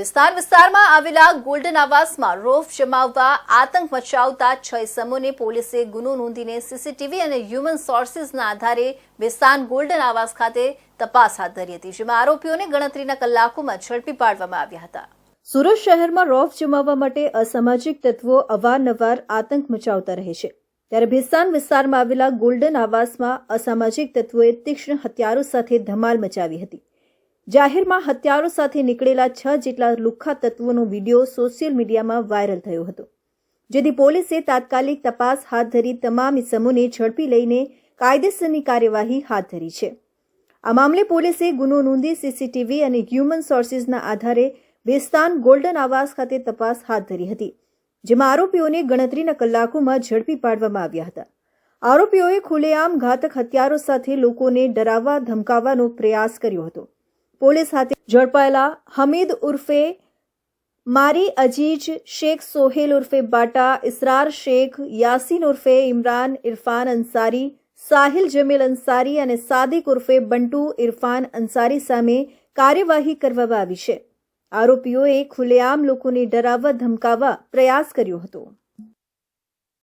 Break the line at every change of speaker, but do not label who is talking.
વિસ્તાર વિસ્તારમાં આવેલા ગોલ્ડન આવાસમાં રોફ જમાવવા, આતંક મચાવતા છ ઇસમોને પોલીસે ગુનો નોંધીને સીસીટીવી અને હ્યુમન સોર્સિસના આધારે વિસ્તાન ગોલ્ડન આવાસ ખાતે તપાસ હાથ ધરી હતી, જેમાં આરોપીઓને ગણતરીના કલાકોમાં ઝડપી પાડવામાં આવ્યા હતા. સુરત શહેરમાં રોફ જમાવવા માટે અસામાજિક તત્વો અવારનવાર આતંક મચાવતા રહે છે. ત્યારે ભિસ્તાન વિસ્તારમાં આવેલા ગોલ્ડન આવાસમાં અસામાજિક તત્વોએ તીક્ષ્ણ હથિયારો સાથે ધમાલ મચાવી હતી. જાહેરમાં હથિયારો સાથે નીકળેલા છ જેટલા લુખ્ખા તત્વોનો વીડિયો સોશિયલ મીડિયામાં વાયરલ થયો હતો. જેથી પોલીસે તાત્કાલિક તપાસ હાથ ધરી તમામ ઇસમોને ઝડપી લઈને કાયદેસરની કાર્યવાહી હાથ ધરી છે. આ મામલે પોલીસે ગુનો નોંધી સીસીટીવી અને હ્યુમન સોર્સિસના આધારે બેસ્તાન ગોલ્ડન આવાસ ખાતે તપાસ હાથ ધરી હતી, જેમાં આરોપીઓને ગણતરીના કલાકોમાં ઝડપી પાડવામાં આવ્યા હતા. આરોપીઓએ ખુલ્લેઆમ ઘાતક હથિયારો સાથે લોકોને ડરાવવા, ધમકાવવાનો પ્રયાસ કર્યો હતો. પોલીસ હાથે ઝડપાયેલા હમીદ ઉર્ફે મારી અજીજ, શેખ સોહેલ ઉર્ફે બાટા, ઇસરાર શેખ, યાસીન ઉર્ફે ઇમરાન, ઇરફાન અંસારી સાહિલ જમીલ અંસારી અને સાદિક ઉર્ફે બંટુ, ઇરફાન અંસારી સામે કાર્યવાહી કરવામાં આવી છે. આરોપીઓએ ખુલ્લેઆમ લોકોને ડરાવવા, ધમકાવવા પ્રયાસ કર્યો હતો.